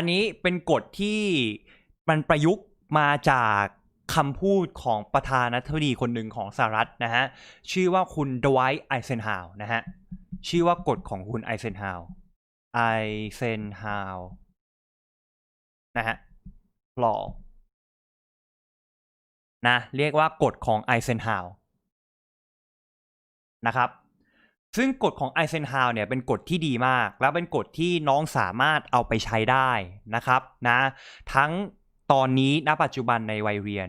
อันนี้เป็นกฎที่มันประยุกต์มาจากคำพูดของประธานาธิบดีคนหนึ่งของสหรัฐนะฮะ ชื่อว่าคุณดไวท์ไอเซนฮาวนะฮะ ชื่อว่ากฎของคุณไอเซนฮาวไอเซนฮาวนะฮะลอนะ เรียกว่ากฎของไอเซนฮาวนะครับ ซึ่งกฎของไอเซนฮาวเนี่ยเป็นกฎที่ดีมาก แล้วเป็นกฎที่น้องสามารถเอาไปใช้ได้นะครับนะทั้งตอนนี้ณปัจจุบันในวัยเรียน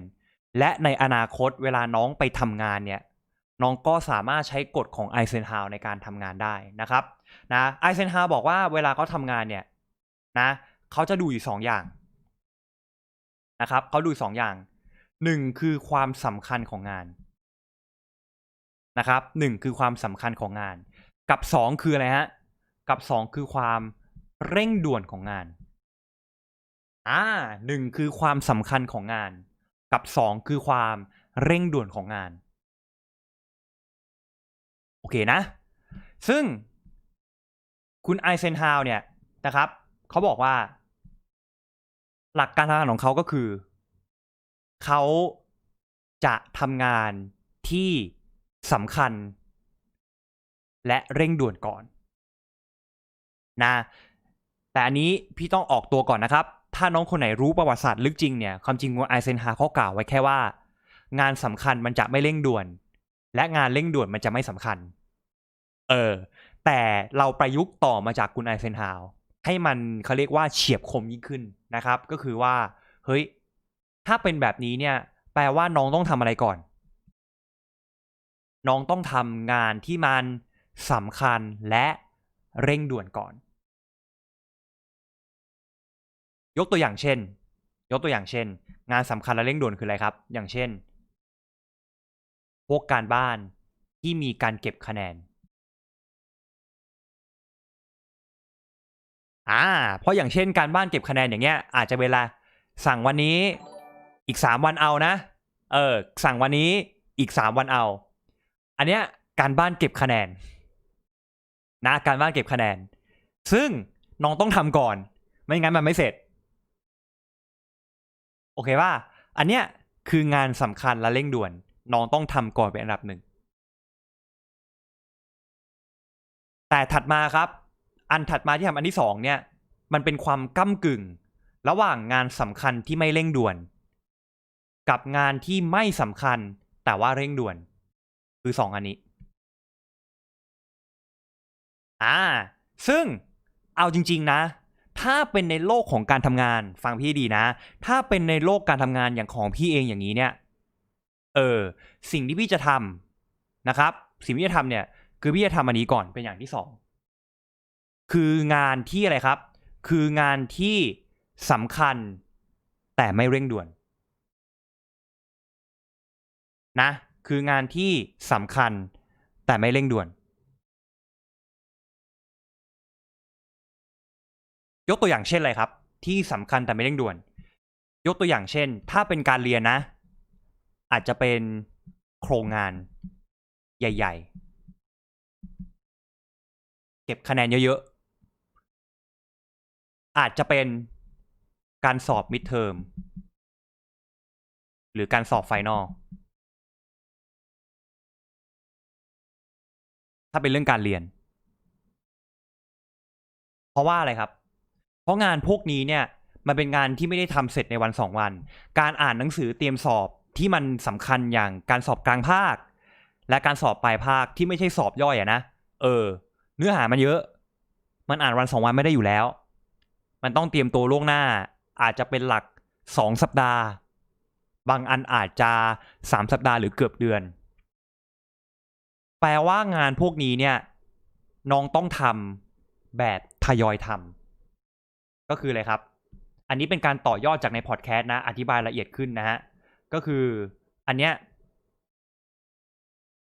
และในอนาคตเวลาน้องไปทำงานเนี่ยน้องก็สามารถใช้กฎของไอเซนฮาวในการทำงานได้นะครับนะไอเซนฮาวบอกว่าเวลาเขาทำงานเนี่ยนะเขาจะดูอยู่สองอย่างนะครับเขาดูสองอย่างหนึ่งคือความสำคัญของงาน นะครับหนึ่งคือความสำคัญของงาน กับสองคืออะไรฮะ กับสองคือความเร่งด่วนของงาน อ่าหนึ่งคือความสำคัญของงาน กับสองคือความเร่งด่วนของงาน โอเคนะ ซึ่งคุณไอเซนฮาวเนี่ยนะครับ เขาบอกว่า หลักการทำงานของเขาก็คือ เขาจะทำงานที่ สำคัญ และเร่งด่วนก่อนนะแต่อันนี้พี่ต้องออกตัวก่อนนะครับ ถ้าน้องคนไหนรู้ประวัติศาสตร์ลึกจริงเนี่ยความจริงว่าไอเซนฮาเขากล่าวไว้แค่ว่า งานสำคัญมันจะไม่เร่งด่วน และงานเร่งด่วนมันจะไม่สำคัญ เออ แต่เราประยุกต์ต่อมาจากคุณไอเซนฮาวให้มันเขาเรียกว่าเฉียบคมยิ่งขึ้นนะครับ ก็คือว่า เฮ้ย ถ้าเป็นแบบนี้เนี่ย แปลว่าน้องต้องทำอะไรก่อน น้องต้องทำงานที่มันสำคัญและเร่งด่วนก่อน ยกตัวอย่างเช่น ยกตัวอย่างเช่น งานสำคัญและเร่งด่วนคืออะไรครับ อย่างเช่น พวกการบ้านที่มีการเก็บคะแนนอ่าเพราะอย่างเช่นการบ้านเก็บคะแนนอย่างเงี้ย อาจจะเวลาสั่งวันนี้อีกสามวันเอานะ เออสั่งวันนี้อีกสามวันเอา อันเนี้ยการบ้านเก็บคะแนน นะ การบ้านเก็บคะแนน ซึ่งน้องต้องทำก่อน ไม่งั้นมันไม่เสร็จ โอเคป่ะอันเนี้ยคืองานสำคัญและเร่งด่วน น้องต้องทำก่อนเป็นอันดับหนึ่ง แต่ถัดมาครับ อันถัดมาที่ทำอันที่สองเนี่ย มันเป็นความก้ากึ่ง ระหว่างงานสำคัญที่ไม่เร่งด่วน กับงานที่ไม่สำคัญแต่ว่าเร่งด่วน คือสองอันนี้ อ่า ซึ่งเอาจริง ๆ นะ ถ้าเป็นในโลกของการทำงาน ฟังพี่ดีนะ ถ้าเป็นในโลกการทำงานอย่างของพี่เองอย่างนี้เนี่ย เออ สิ่งที่พี่จะทำนะครับ สิ่งที่พี่จะทำเนี่ย คือพี่จะทำอันนี้ก่อนเป็นอย่างที่สอง คืองานที่อะไรครับ คืองานที่สำคัญแต่ไม่เร่งด่วน นะ คืองานที่สำคัญแต่ไม่เร่งด่วน ยกตัวอย่างเช่นอะไรครับ ที่สำคัญแต่ไม่เร่งด่วน ยกตัวอย่างเช่น ถ้าเป็นการเรียนนะ อาจจะเป็นโครงงานใหญ่ ๆ เก็บคะแนนเยอะๆ อาจจะเป็นการสอบมิดเทอมหรือการสอบไฟนอล ถ้าเป็นเรื่องการเรียน เพราะว่าอะไรครับ เพราะงานพวกนี้เนี่ย มันเป็นงานที่ไม่ได้ทำเสร็จในวันสองวัน การอ่านหนังสือเตรียมสอบที่มันสำคัญอย่างการสอบกลางภาค และการสอบปลายภาคที่ไม่ใช่สอบย่อยอะนะเออ เนื้อหามันเยอะ มันอ่านวันสองวันไม่ได้อยู่แล้ว มันต้องเตรียมตัวล่วงหน้า อาจจะเป็นหลักสองสัปดาห์ บางอันอาจจะสามสัปดาห์หรือเกือบเดือน แปลว่างานพวกนี้เนี่ย น้องต้องทำแบบทยอยทำก็คืออะไรครับ อันนี้เป็นการต่อยอดจากในพอดแคสต์นะ อธิบายละเอียดขึ้นนะฮะ ก็คืออันเนี้ย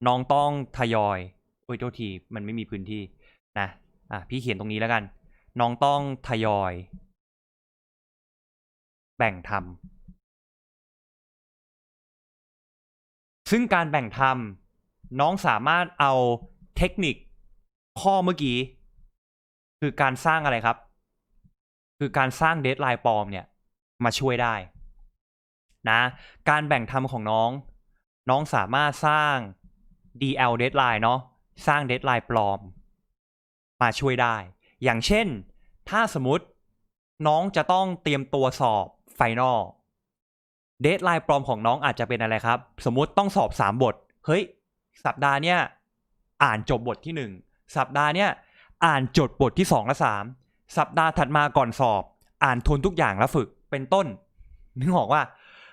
น้องต้องทยอยโอ้ยโทษที มันไม่มีพื้นที่นะอะพี่เขียนตรงนี้แล้วกัน น้องต้องทยอย แบ่งทำซึ่งการแบ่งทำ น้องสามารถเอาเทคนิคข้อเมื่อกี้ คือการสร้างอะไรครับ คือการสร้างเดทไลน์ปลอมเนี่ย มาช่วยได้นะการแบ่งทำของน้อง น้องสามารถสร้าง DL deadline เนาะสร้าง deadline ปลอม มาช่วยได้ อย่างเช่น ถ้าสมมติน้องจะต้องเตรียมตัวสอบไฟนอลเดทไลน์ปลอมของน้องอาจจะเป็นอะไรครับ สมมติต้องสอบ 3 บท เฮ้ย สัปดาห์เนี้ยอ่านจบบทที่1สัปดาห์เนี้ยอ่านจบบทที่2และ3สัปดาห์ถัดมาก่อนสอบ อ่านทวนทุกอย่างแล้วฝึกเป็นต้นนึกออกว่า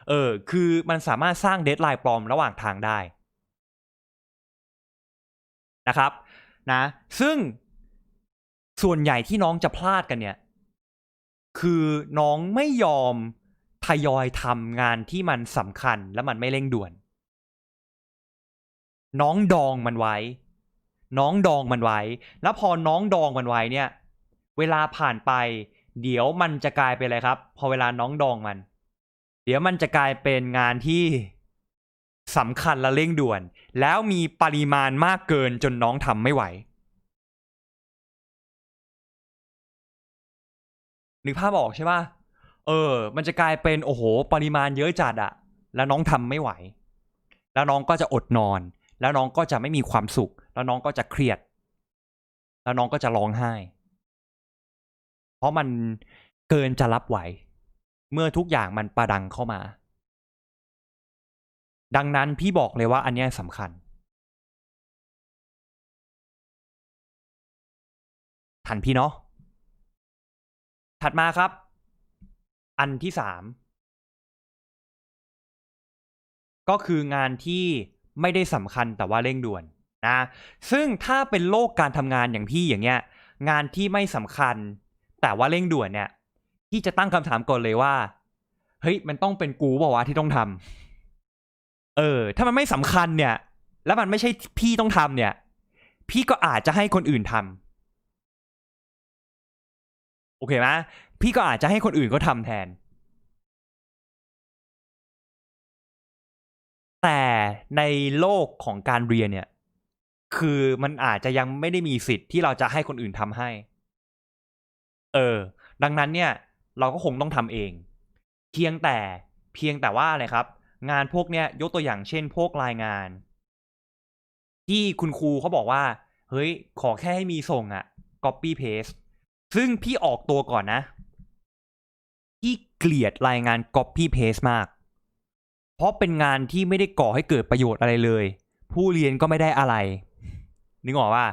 เออคือมันสามารถสร้างเดทไลน์ปลอมระหว่างทางได้นะครับนะซึ่งส่วนใหญ่ที่น้องจะพลาดกันเนี่ย คือน้องไม่ยอมทยอยทำงานที่มันสำคัญและมันไม่เร่งด่วน น้องดองมันไว้ น้องดองมันไว้ แล้วพอน้องดองมันไว้เนี่ย เวลาผ่านไป เดี๋ยวมันจะกลายเป็นอะไรครับ พอเวลาน้องดองมัน เดี๋ยวมันจะกลายเป็นงานที่สำคัญและเร่งด่วน แล้วมีปริมาณมากเกินจนน้องทำไม่ไหว นึกภาพออกใช่ป่ะเออ มันจะกลายเป็นโอ้โห ปริมาณเยอะจัดอะแล้วน้องทำไม่ไหว แล้วน้องก็จะอดนอน แล้วน้องก็จะไม่มีความสุข แล้วน้องก็จะเครียด แล้วน้องก็จะร้องไห้ เพราะมันเกินจะรับไหว เมื่อทุกอย่างมันประดังเข้ามา ดังนั้นพี่บอกเลยว่าอันนี้สำคัญ ทันพี่เนาะถัดมาครับ อันที่สามก็คืองานที่ ไม่ได้สำคัญแต่ว่าเร่งด่วนนะซึ่งถ้าเป็นโลกการทำงานอย่างพี่อย่างเงี้ยงานที่ไม่สำคัญ แต่ว่าเร่งด่วนเนี่ยพี่จะตั้งคำถามก่อนเลยว่าเฮ้ยมันต้องเป็นกูเปล่าวะที่ต้องทำเออ ถ้ามันไม่สำคัญเนี่ย แล้วมันไม่ใช่พี่ต้องทำเนี่ย พี่ก็อาจจะให้คนอื่นทำโอเคไหมพี่ก็อาจจะให้คนอื่นก็ทำแทน แต่ในโลกของการเรียนเนี่ย คือมันอาจจะยังไม่ได้มีสิทธิ์ที่เราจะให้คนอื่นทำให้ เออ ดังนั้นเนี่ย เราก็คงต้องทำเอง เพียงแต่เพียงแต่ว่าอะไรครับ งานพวกเนี้ยยกตัวอย่างเช่นพวกรายงาน ที่คุณครูเขาบอกว่า เฮ้ย ขอแค่ให้มีส่งอะ copy paste ซึ่งพี่ออกตัวก่อนนะ พี่เกลียดรายงาน copy paste มาก เพราะเป็นงานที่ไม่ได้ก่อให้เกิดประโยชน์อะไรเลย ผู้เรียนก็ไม่ได้อะไร นึกออกว่า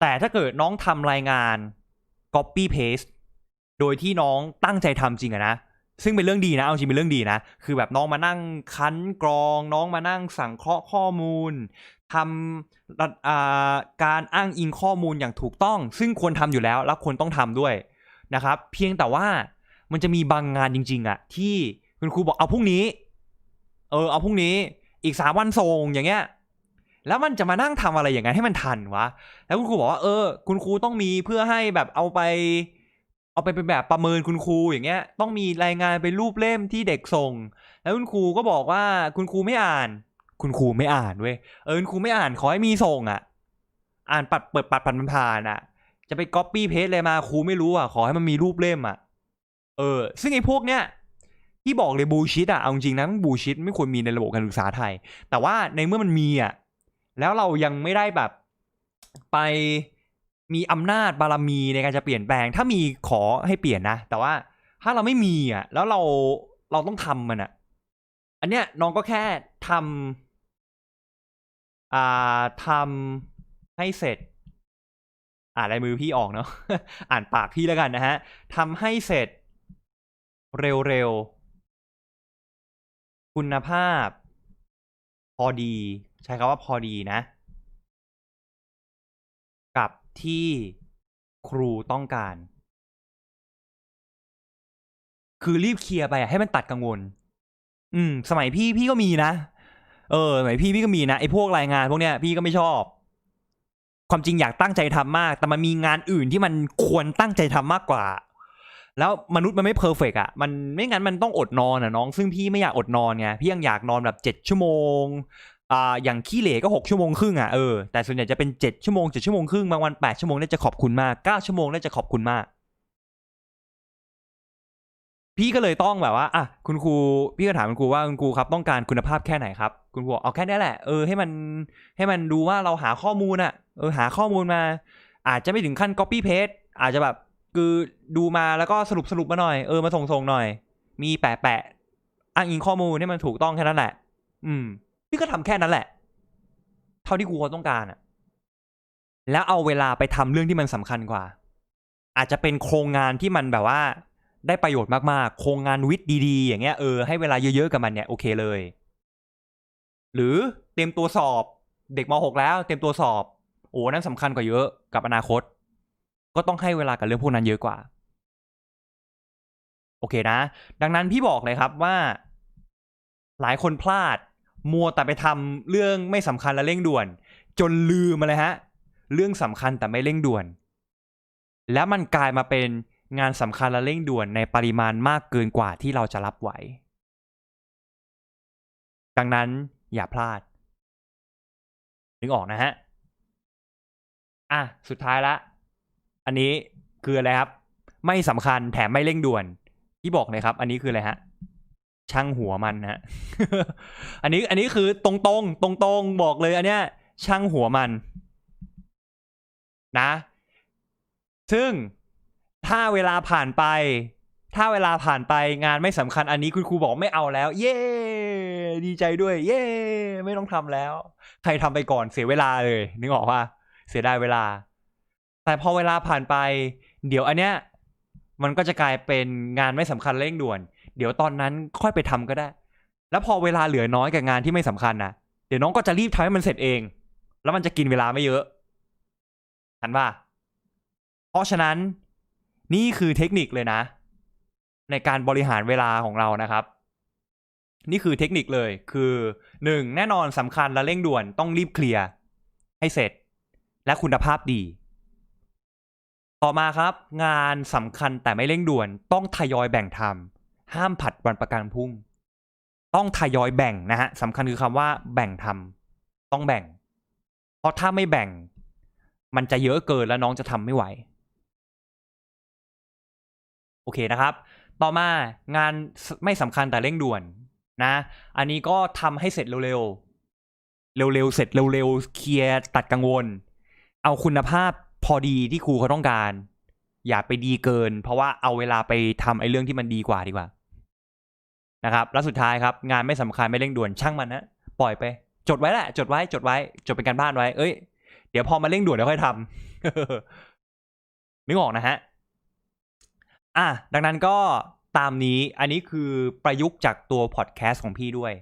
แต่ถ้าเกิดน้องทำรายงาน copy paste โดยที่น้องตั้งใจทำจริงอะนะซึ่งเป็นเรื่องดีนะ เอาจริงเป็นเรื่องดีนะ คือแบบน้องมานั่งคั้นกรอง น้องมานั่งสังเคราะห์ข้อมูลทำการอ้างอิงข้อมูลอย่างถูกต้อง ซึ่งควรทำอยู่แล้วแล้วควรต้องทำด้วยนะครับ เพียงแต่ว่ามันจะมีบางงานจริง ๆอะที่คุณครูบอกเอาพรุ่งนี้ เออเอาพรุ่งนี้อีกสามวันส่งอย่างเงี้ย แล้วมันจะมานั่งทำอะไรอย่างนั้นให้มันทันวะ แล้วคุณครูบอกว่าเออ คุณครูต้องมีเพื่อให้แบบเอาไป เอาไปเป็นแบบประเมินคุณครูอย่างเงี้ย ต้องมีรายงานเป็นรูปเล่มที่เด็กส่ง แล้วคุณครูก็บอกว่าคุณครูไม่อ่าน คุณครูไม่อ่านเว้ยเออคุณครูไม่อ่านขอให้มีส่งอะ อ่านปัดเปิดปัดปัดมันผ่านอะ จะไปก๊อปปี้เพจเลยมาครูไม่รู้อะขอให้มันมีรูปเล่มอะเออ ซึ่งไอ้พวกเนี้ย ที่บอกเลยบูชิดอะเอาจริงนะบูชิดไม่ควรมีในระบบการศึกษาไทย แต่ว่าในเมื่อมันมีอะแล้วเรายังไม่ได้แบบไปมีอำนาจบารมีในการจะเปลี่ยนแปลง ถ้ามีขอให้เปลี่ยนนะ แต่ว่าถ้าเราไม่มีอะ แล้วเราเราต้องทำมันอะ อันเนี้ยน้องก็แค่ทำอ่าทำให้เสร็จ อ่านลายมือพี่ออกเนาะอ่านปากพี่แล้วกันนะฮะทำให้เสร็จเร็วๆ คุณภาพ พอดี ใช้คำว่าพอดีนะ กับที่ครูต้องการ คือรีบเคลียร์ไปอะให้มันตัดกังวล อืม สมัยพี่พี่ก็มีนะ เออสมัยพี่พี่ก็มีนะไอ้พวกรายงานพวกเนี้ยพี่ก็ไม่ชอบความจริงอยากตั้งใจทำมาก แต่มันมีงานอื่นที่มันควรตั้งใจทำมากกว่า แล้วมนุษย์มันไม่เพอร์เฟกอะมันไม่งั้นมันต้องอดนอนอะน้อง ซึ่งพี่ไม่อยากอดนอนไงพี่ยังอยากนอนแบบเจ็ดชั่วโมงอ่าอย่างขี้เหร่ก็หกชั่วโมงครึ่งอะเออแต่ส่วนใหญ่จะเป็นเจ็ดชั่วโมงเจ็ดชั่วโมงครึ่งบางวันแปดชั่วโมงน่าจะขอบคุณมากเก้าชั่วโมงน่าจะขอบคุณมาก พี่ก็เลยต้องแบบว่าอะคุณครูพี่ก็ถามคุณครูว่าคุณครูครับต้องการคุณภาพแค่ไหนครับ คุณครูบอกเอาแค่นี้แหละเออให้มันให้มันดูว่าเราหาข้อมูลอะเออหาข้อมูลมา อาจจะไม่ถึงขั้น copy paste อาจจะแบบ คือดูมาแล้วก็สรุปสรุปมาหน่อยเออมาส่งส่งหน่อย มีแปะแปะอ้างอิงข้อมูลให้มันถูกต้องแค่นั้นแหละ อืม พี่ก็ทำแค่นั้นแหละ เท่าที่ครูต้องการอะแล้วเอาเวลาไปทำเรื่องที่มันสำคัญกว่า อาจจะเป็นโครงงานที่มันแบบว่า ได้ประโยชน์มากๆ โครงงานวิทย์ดีๆ อย่างเงี้ยเออให้เวลาเยอะๆกับมันเนี่ยโอเคเลย หรือเตรียมตัวสอบ เด็กม .6 แล้ว เตรียมตัวสอบ โอ้นั่นสำคัญกว่าเยอะกับอนาคต ก็ต้องให้เวลากับเรื่องพวกนั้นเยอะกว่า โอเคนะ ดังนั้นพี่บอกเลยครับว่า หลายคนพลาด มัวแต่ไปทำเรื่องไม่สำคัญและเร่งด่วน จนลืมมาเลยฮะ เรื่องสำคัญแต่ไม่เร่งด่วน แล้วมันกลายมาเป็นงานสำคัญและเร่งด่วนในปริมาณมากเกินกว่าที่เราจะรับไหว ดังนั้นอย่าพลาด นึกออกนะฮะ อะ สุดท้ายละ อันนี้คืออะไรครับ ไม่สำคัญแถมไม่เร่งด่วน ที่บอกเลยครับ อันนี้คืออะไรฮะ ช่างหัวมันฮะ อันนี้อันนี้คือตรงตรงตรงตรงบอกเลย อันเนี้ย ช่างหัวมัน นะ ซึ่งถ้าเวลาผ่านไป ถ้าเวลาผ่านไปงานไม่สำคัญอันนี้คุณครูบอกไม่เอาแล้ว เย้ ดีใจด้วย เย้ ไม่ต้องทำแล้ว ใครทำไปก่อนเสียเวลาเลย นึกออกว่าเสียดายเวลา แต่พอเวลาผ่านไป เดี๋ยวอันเนี้ยมันก็จะกลายเป็นงานไม่สำคัญเร่งด่วน เดี๋ยวตอนนั้นค่อยไปทำก็ได้ แล้วพอเวลาเหลือน้อยกับงานที่ไม่สำคัญนะเดี๋ยวน้องก็จะรีบทำให้มันเสร็จเอง แล้วมันจะกินเวลาไม่เยอะทันป่ะเพราะฉะนั้นนี่คือเทคนิคเลยนะ ในการบริหารเวลาของเรานะครับ นี่คือเทคนิคเลยคือหนึ่งแน่นอนสำคัญและเร่งด่วนต้องรีบเคลียร์ให้เสร็จ และคุณภาพดี ต่อมาครับ งานสำคัญแต่ไม่เร่งด่วนต้องทยอยแบ่งทำห้ามผัดวันประกันพรุ่ง ต้องทยอยแบ่งนะฮะสำคัญคือคำว่า แบ่งทำต้องแบ่ง เพราะถ้าไม่แบ่ง มันจะเยอะเกินแล้วน้องจะทำไม่ไหว โอเคนะครับ ต่อมางานไม่สำคัญแต่เร่งด่วนนะ อันนี้ก็ทำให้เสร็จเร็วๆเร็วๆเสร็จเร็วๆเคลียร์ตัดกังวล เอาคุณภาพ พอดีที่ครูเขาต้องการ อย่าไปดีเกิน เพราะว่าเอาเวลาไปทำไอ้เรื่องที่มันดีกว่าดีกว่า นะครับแล้วสุดท้ายครับ งานไม่สำคัญไม่เร่งด่วนช่างมันนะปล่อยไป จดไว้แหละ จดไว้ จดไว้ จดเป็นการบ้านไว้ เอ้ย เดี๋ยวพอมาเร่งด่วนเดี๋ยวค่อยทำนึกออกนะฮะอะดังนั้นก็ตามนี้อันนี้คือประยุกต์จากตัวพอดแคสต์ของพี่ด้วย